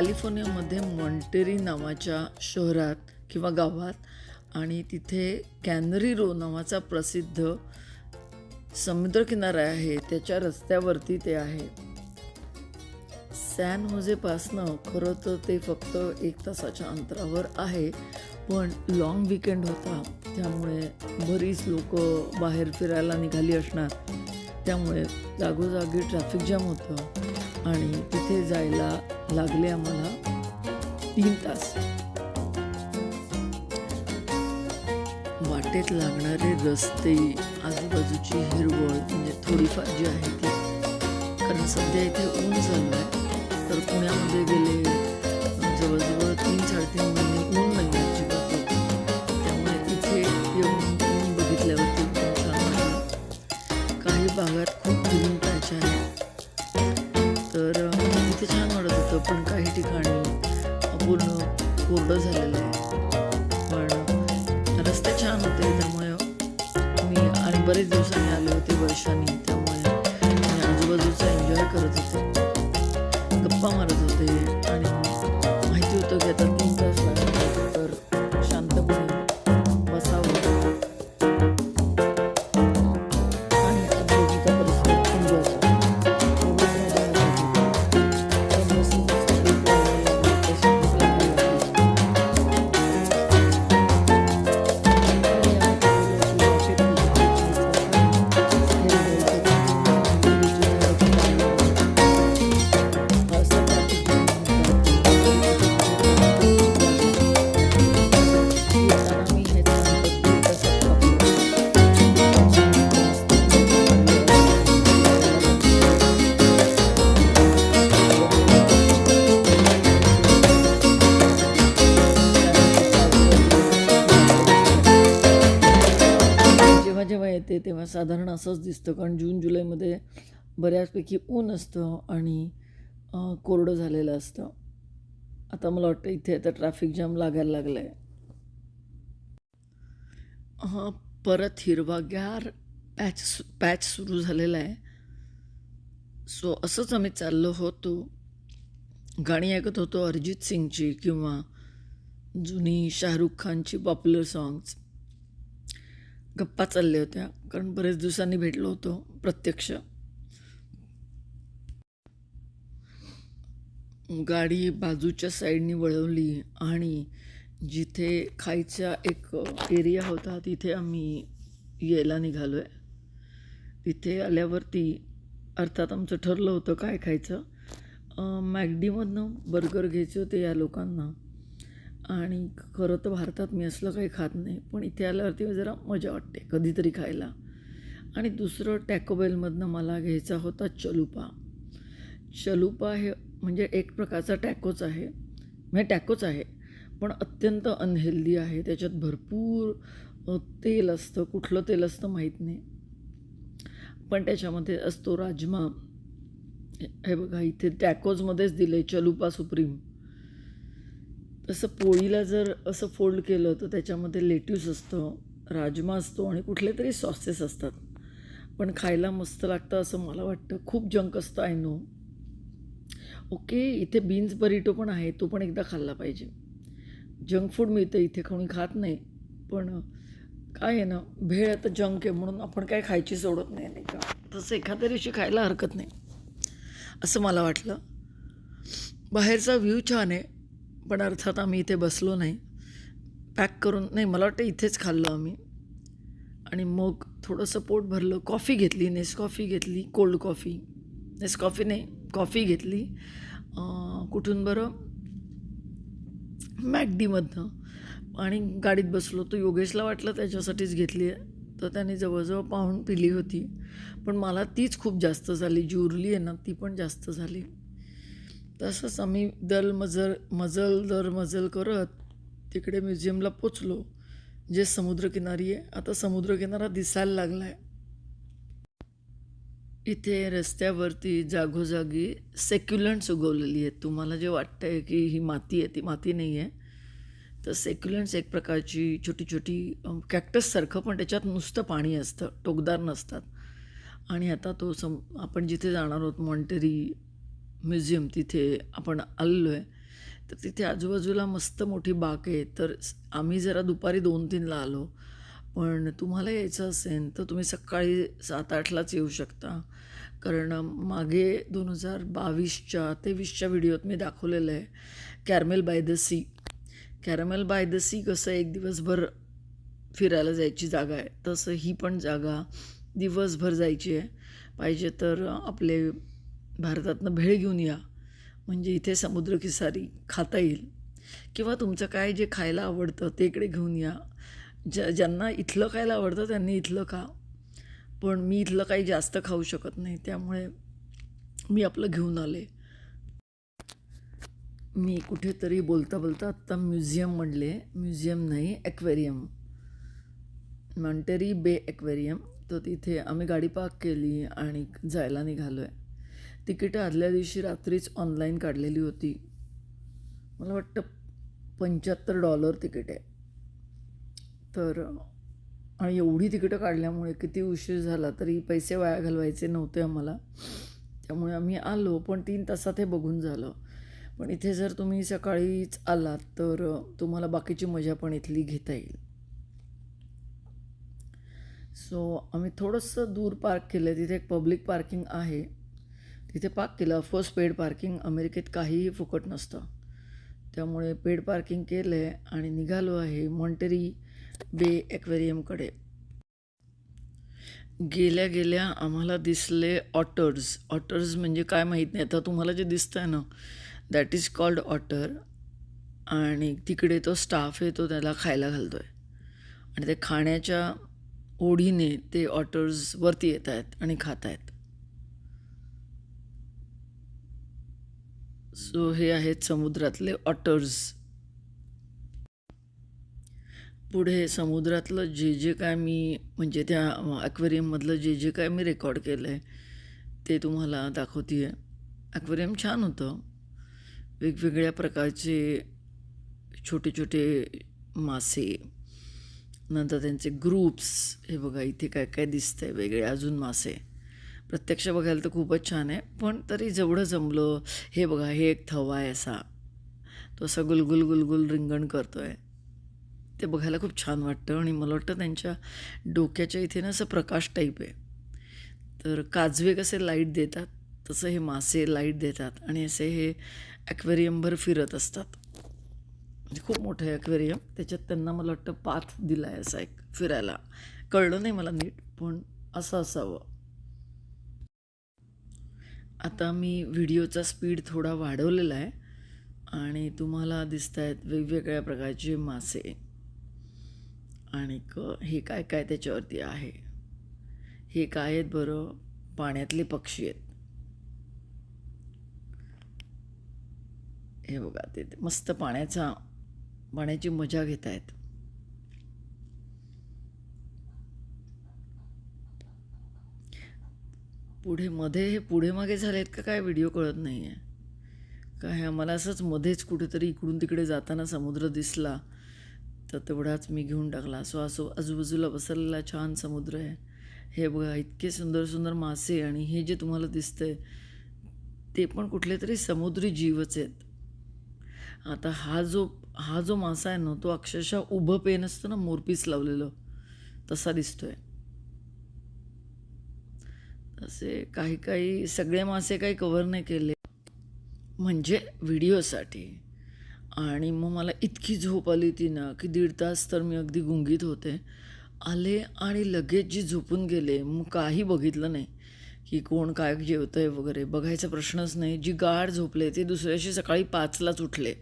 कॅलिफोर्नियामध्ये Monterey नावाच्या शहरात किंवा गावात आणि तिथे कॅनरी रो नावाचा प्रसिद्ध समुद्रकिनारा आहे. त्याच्या रस्त्यावरती ते आहे. सॅन होजेपासनं खरं तर ते फक्त एक तासाच्या अंतरावर आहे पण लॉंग विकेंड होता. त्यामुळे बरीच लोक बाहेर फिरायला निघाली असणार. त्यामुळे जागोजागी ट्रॅफिक जाम होतं आणि तिथे जायला लागले आम्हाला तीन तास. वाटेत लागणारे रस्ते आजूबाजूची हिरवळ म्हणजे थोडीफार जी आहे ती. कारण सध्या इथे ऊन झालं आहे. पूर्ण कोरडं झालेलं आहे. पण रस्ते छान होते त्यामुळे मी आणि बरेच दिवसांनी आले होते वर्षांनी. त्यामुळे मी आजूबाजूचा एन्जॉय करत होते. गप्पा मारत साधारण असंच दिसतं कारण जून जुलैमध्ये बऱ्याचपैकी ऊन असतं आणि कोरडं झालेलं असतं. आता मला वाटतं इथे आता ट्रॅफिक जाम लागायला लागलं आहे परत हिरवागार पॅच पॅच सुरू झालेला आहे. सो असंच आम्ही चाललो होतो. गाणी ऐकत होतो अरिजित सिंगची किंवा जुनी शाहरुख खानची पॉप्युलर सॉंग्स गप्पा चालल्या होत्या. कारण बरेच दिवसांनी भेटलो होतो प्रत्यक्ष. गाडी बाजूच्या साईडनी वळवली आणि जिथे खायचा एक एरिया होता तिथे आम्ही यायला निघालो आहे तिथे आल्यावरती अर्थात आमचं ठरलं होतं काय खायचं. मॅगडीमधनं बर्गर घ्यायचे होते या लोकांना. आणि खरं तर भारतात मी असलं काही खात नाही पण इथे आल्यावरती जरा मजा वाटते कधीतरी खायला. आणि दुसरं टॅकोबेलमधनं मला घ्यायचा होता चलुपा चलुपा हे म्हणजे एक प्रकारचा टॅकोच आहे. म्हणजे टॅकोच आहे पण अत्यंत अनहेल्दी आहे. त्याच्यात भरपूर तेल असतं. कुठलं तेल असतं माहीत नाही. पण त्याच्यामध्ये असतो राजमा. हे बघा इथे टॅकोजमध्येच दिले चलुपा सुप्रीम तसं पोळीला जर असं फोल्ड केलं तर त्याच्यामध्ये लेट्यूस असतं राजमा असतो आणि कुठले तरी सॉसेस असतात. पण खायला मस्त लागतं असं मला वाटतं. खूप जंक असतं आय नो ओके इथे बीन्स बरिटो पण आहे तो पण एकदा खाल्ला पाहिजे. जंक फूड मिळतं इथे कोणी खात नाही. पण काय आहे ना भेळ आता जंक आहे म्हणून आपण काय खायची सोडत नाही नाही का? तसं एखाद्या दिवशी खायला हरकत नाही. असं मला वाटलं. बाहेरचा व्ह्यू छान आहे. पण अर्थात आम्ही इथे बसलो नाही. पॅक करून नाही मला वाटतं इथेच खाल्लं आम्ही. आणि मग थोडंसं पोट भरलं कॉफी घेतली नेसकॉफी घेतली कोल्ड कॉफी. नेसकॉफी नाही कॉफी घेतली. कुठून बरं? मॅगडीमधनं आणि गाडीत बसलो तो योगेशला वाटलं त्याच्यासाठीच घेतली आहे. तर त्याने जवळजवळ पाहून पिली होती. पण मला तीच खूप जास्त झाली जुरली आहे ना ती पण जास्त झाली. तसंच आम्ही दल मजल मजल दर मजल करत तिकडे म्युझियमला पोचलो जे समुद्रकिनारी आहे. आता समुद्रकिनारा दिसायला लागला आहे इथे रस्त्यावरती जागोजागी सेक्युलंट्स उगवलेली आहेत. तुम्हाला जे वाटतं आहे की ही माती आहे ती माती नाही आहे तर सेक्युलंट्स एक प्रकारची छोटी छोटी कॅक्टससारखं पण त्याच्यात नुसतं पाणी असतं टोकदार नसतात. आणि आता तो सम आपण जिथे जाणार आहोत मॉन्टेरी म्युझियम तिथे आपण आलेलो आहे. तर तिथे आजूबाजूला मस्त मोठी बाग आहे. तर आम्ही जरा दुपारी दोन तीनला आलो. पण तुम्हाला यायचं असेल तर तुम्ही सकाळी सात आठलाच येऊ शकता. कारण मागे दोन हजार बावीसच्या तेवीसच्या व्हिडिओत मी दाखवलेलं आहे. Caramel by the sea. Caramel by the sea कसं एक दिवसभर फिरायला जायची जागा आहे. तसं ही पण जागा दिवसभर जायची आहे. पाहिजे तर आपले भारतातनं भेळ घेऊन या. म्हणजे इथे समुद्रकिसारी खाता येईल. किंवा तुमचं काय जे खायला आवडतं ते इकडे घेऊन या. ज्या ज्यांना इथलं खायला आवडतं त्यांनी इथलं खा. पण मी इथलं काही जास्त खाऊ शकत नाही. त्यामुळे मी आपलं घेऊन आले. मी कुठेतरी बोलता बोलता आत्ता म्युझियम म्हणले. म्युझियम नाही ॲक्वेरियम. मॉन्टेरी बे ॲक्वेरियम. तर तिथे आम्ही गाडी पार्क केली आणि जायला निघालो आहे तिकीटं आदल्या दिवशी रात्रीच ऑनलाईन काढलेली होती. मला वाटतं पंच्याहत्तर डॉलर तिकीट आहे. तर आणि एवढी तिकीटं काढल्यामुळे किती उशीर झाला तरी पैसे वाया घालवायचे नव्हते आम्हाला. त्यामुळे आम्ही आलो पण तीन तासात हे बघून झालं. पण इथे जर तुम्ही सकाळीच आलात तर तुम्हाला बाकीची मजा पण इथली घेता येईल. सो आम्ही थोडंसं दूर पार्क केलं तिथे एक पब्लिक पार्किंग आहे. तिथे पार्क केलं ऑफकोर्स पेड पार्किंग अमेरिकेत काहीही फुकट नसतं. त्यामुळे पेड पार्किंग केलं आहे आणि निघालो आहे मॉन्टेरी बे ॲक्वेरियमकडे गेल्या गेल्या आम्हाला दिसले ऑटर्स. ऑटर्स म्हणजे काय माहीत नाही. आता तुम्हाला जे दिसतं आहे ना दॅट इज कॉल्ड ऑटर आणि तिकडे तो स्टाफ आहे तो त्याला खायला घालतो आहे आणि ते खाण्याच्या ओढीने ते ऑटर्स वरती येत आहेत आणि खात आहेत सो हे आहेत समुद्रातले ऑटर्स पुढे समुद्रातलं जे जे काय मी म्हणजे त्या ॲक्वेरियममधलं जे जे काय मी रेकॉर्ड केलं आहे ते तुम्हाला दाखवते आहे ॲक्वेरियम छान होतं. वेगवेगळ्या प्रकारचे छोटे छोटे मासे नंतर त्यांचे ग्रुप्स हे बघा इथे काय काय दिसतं आहे वेगळे अजून मासे. प्रत्यक्ष बघायला तर खूपच छान आहे. पण तरी जेवढं जमलं हे बघा हे एक थवा आहे असा. तो असा गुलगुल गुलगुल रिंगण करतो आहे ते बघायला खूप छान वाटतं आणि मला वाटतं त्यांच्या डोक्याच्या इथे ना असं प्रकाश टाईप आहे. तर काजवे कसे लाइट देतात तसं हे मासे लाइट देतात आणि असे हे ॲक्वेरियमभर फिरत असतात. म्हणजे खूप मोठं आहे ॲक्वेरियम त्याच्यात त्यांना मला वाटतं पाथ दिला आहे असा एक फिरायला. कळलं नाही मला नीट पण असं असावं. आता मी व्हिडिओचा स्पीड थोडा वाढवलेला आहे आणि तुम्हाला दिसत आहेत वेगवेगळ्या प्रकारचे मासे. आणि क हे काय काय त्याच्यावरती आहे? हे काय आहेत बरं? पाण्यातले पक्षी आहेत. हे बघा ते ते मस्त पाण्याचा पाण्याची मजा घेत आहेत पुढे मध्ये हे पुढे मागे झाले आहेत का काय व्हिडिओ कळत नाही आहे काय आम्हाला असंच मध्येच कुठेतरी इकडून तिकडे जाताना समुद्र दिसला तर तेवढाच मी घेऊन टाकला. सो असो आजूबाजूला पसरलेला छान समुद्र आहे. हे बघा इतके सुंदर सुंदर मासे आणि हे जे तुम्हाला दिसतंय ते पण कुठले तरी समुद्री जीवच आहेत. आता हा जो हा जो मासा आहे ना तो अक्षरशः उभं पेन असतं ना मोरपीस लावलेलं तसा दिसतो आहे असे काही काही सगळे मासे काही कवर नाही केले. म्हणजे व्हिडिओसाठी. आणि मग मला इतकी झोप आली ती ना की दीड तास तर मी अगदी गुंगीत होते. आले आणि लगेच जी झोपून गेले मग काही बघितलं नाही की कोण काय जेवतं आहे वगैरे. बघायचा प्रश्नच नाही. जी गाढ झोपले ते दुसऱ्याशी सकाळी पाचलाच उठले.